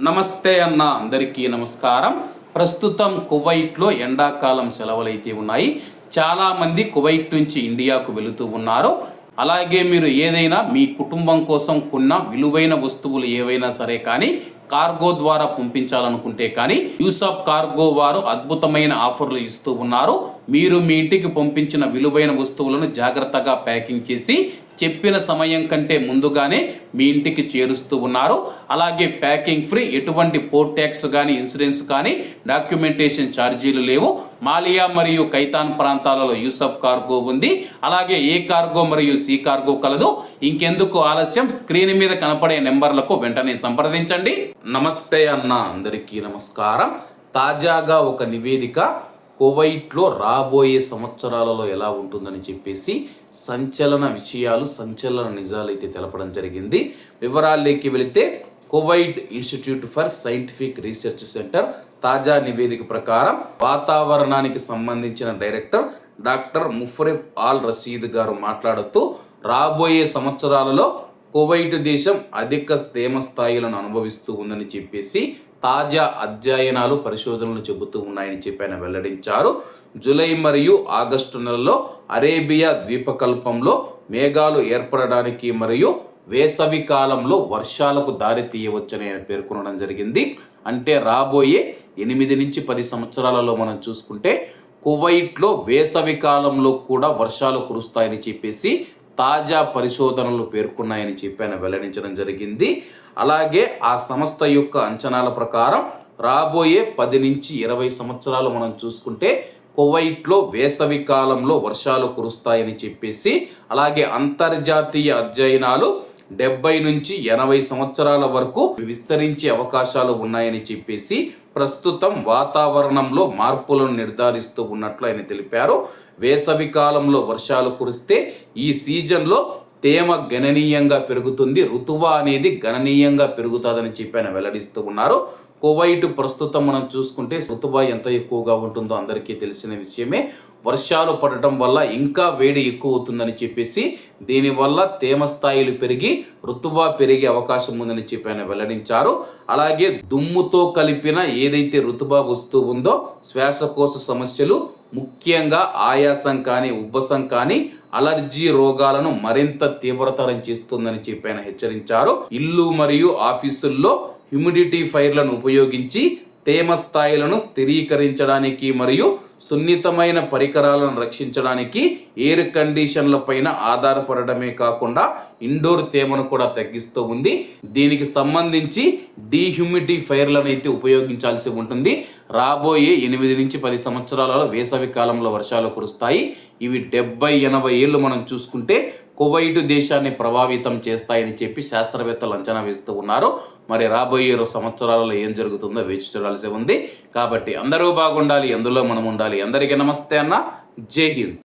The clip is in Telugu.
నమస్తే అన్న అందరికీ నమస్కారం. ప్రస్తుతం కువైట్లో ఎండాకాలం సెలవులైతే ఉన్నాయి. చాలామంది కువైట్ నుంచి ఇండియాకు వెళుతూ ఉన్నారు. అలాగే మీరు ఏదైనా మీ కుటుంబం కోసం కొన్న విలువైన వస్తువులు ఏవైనా సరే కానీ కార్గో ద్వారా పంపించాలనుకుంటే కానీ యూసఫ్ కార్గో వారు అద్భుతమైన ఆఫర్లు ఇస్తూ ఉన్నారు. మీరు మీ ఇంటికి పంపించిన విలువైన వస్తువులను జాగ్రత్తగా ప్యాకింగ్ చేసి చెప్పిన సమయం కంటే ముందుగానే మీ ఇంటికి చేరుస్తూ ఉన్నారు. అలాగే ప్యాకింగ్ ఫ్రీ ఎటువంటి పోర్ట్ ట్యాక్స్ కానీ ఇన్సూరెన్స్ కానీ డాక్యుమెంటేషన్ ఛార్జీలు లేవు. మాలియా మరియు కైతాన్ ప్రాంతాలలో యూసఫ్ కార్గో ఉంది. అలాగే ఏ కార్గో మరియు సి కార్గో కలదు. ఇంకెందుకు ఆలస్యం? స్క్రీన్ మీద కనపడే నెంబర్లకు వెంటనే సంప్రదించండి. నమస్తే అన్న అందరికీ నమస్కారం. తాజాగా ఒక నివేదిక కువైట్లో రాబోయే సంవత్సరాలలో ఎలా ఉంటుందని చెప్పేసి సంచలన విషయాలు సంచలన నిజాలు అయితే తెలపడం జరిగింది. వివరాల్లోకి వెళితే Kuwait Institute for Scientific Research Centre తాజా నివేదిక ప్రకారం వాతావరణానికి సంబంధించిన director doctor Mufarrif Al Rasheed గారు మాట్లాడుతూ రాబోయే సంవత్సరాలలో కువైట్ దేశం అధిక తేమ స్థాయిలను అనుభవిస్తూ ఉందని చెప్పేసి తాజా అధ్యయనాలు పరిశోధనలు చెబుతూ ఉన్నాయని చెప్పి ఆయన వెల్లడించారు. జూలై మరియు ఆగస్టు నెలలో అరేబియా ద్వీపకల్పంలో మేఘాలు ఏర్పడడానికి మరియు వేసవి కాలంలో వర్షాలకు దారి తీయవచ్చని ఆయన పేర్కొనడం జరిగింది. అంటే రాబోయే ఎనిమిది నుంచి పది సంవత్సరాలలో మనం చూసుకుంటే కువైట్లో వేసవి కాలంలో కూడా వర్షాలు కురుస్తాయని చెప్పేసి తాజా పరిశోధనలు పేర్కొన్నాయని చెప్పి ఆయన వెల్లడించడం జరిగింది. అలాగే ఆ సంస్థ యొక్క అంచనాల ప్రకారం రాబోయే పది నుంచి ఇరవై సంవత్సరాలు మనం చూసుకుంటే కువైట్లో వేసవి కాలంలో వర్షాలు కురుస్తాయని చెప్పేసి అలాగే అంతర్జాతీయ అధ్యయనాలు డెబ్బై నుంచి ఎనభై సంవత్సరాల వరకు విస్తరించే అవకాశాలు ఉన్నాయని చెప్పేసి ప్రస్తుతం వాతావరణంలో మార్పులను నిర్ధారిస్తూ ఉన్నట్లు ఆయన తెలిపారు. వేసవి కాలంలో వర్షాలు కురిస్తే ఈ సీజన్లో తేమ గణనీయంగా పెరుగుతుంది. ఋతువ అనేది గణనీయంగా పెరుగుతుందని చెప్పి ఆయన వెల్లడిస్తూ ఉన్నారు. కువైట్ ప్రస్తుతం మనం చూసుకుంటే ఋతువ ఎంత ఎక్కువగా ఉంటుందో అందరికీ తెలిసిన విషయమే. వర్షాలు పడటం వల్ల ఇంకా వేడి ఎక్కువ అవుతుందని చెప్పేసి దీనివల్ల తేమ స్థాయిలు పెరిగి రుతుబా పెరిగే అవకాశం ఉందని చెప్పి ఆయన వెల్లడించారు. అలాగే దుమ్ముతో కలిపిన ఏదైతే రుతుబా వస్తూ ఉందో శ్వాసకోశ సమస్యలు ముఖ్యంగా ఆయాసం కానీ ఉబ్బసం కానీ అలర్జీ రోగాలను మరింత తీవ్రతరం చేస్తుందని చెప్పి ఆయన హెచ్చరించారు. ఇల్లు మరియు ఆఫీసుల్లో హ్యూమిడిటీ ఫైర్లను ఉపయోగించి తేమ స్థాయిలను స్థిరీకరించడానికి మరియు సున్నితమైన పరికరాలను రక్షించడానికి ఎయిర్ కండిషన్ల పైన ఆధారపడటమే కాకుండా ఇండోర్ తేమను కూడా తగ్గిస్తూ ఉంది. దీనికి సంబంధించి డీహ్యూమిడిఫైర్లను అయితే ఉపయోగించాల్సి ఉంటుంది. రాబోయే ఎనిమిది నుంచి పది సంవత్సరాలలో వేసవి కాలంలో వర్షాలు కురుస్తాయి. ఇవి డెబ్బై ఎనభై ఏళ్ళు మనం చూసుకుంటే కువైట్ దేశాన్ని ప్రభావితం చేస్తాయని చెప్పి శాస్త్రవేత్తలు అంచనా వేస్తూ ఉన్నారు. మరి రాబోయే సంవత్సరాలలో ఏం జరుగుతుందో వేచి చూడాల్సి ఉంది. కాబట్టి అందరూ బాగుండాలి అందులో మనం ఉండాలి. అందరికీ నమస్తే అన్న. జై హింద్.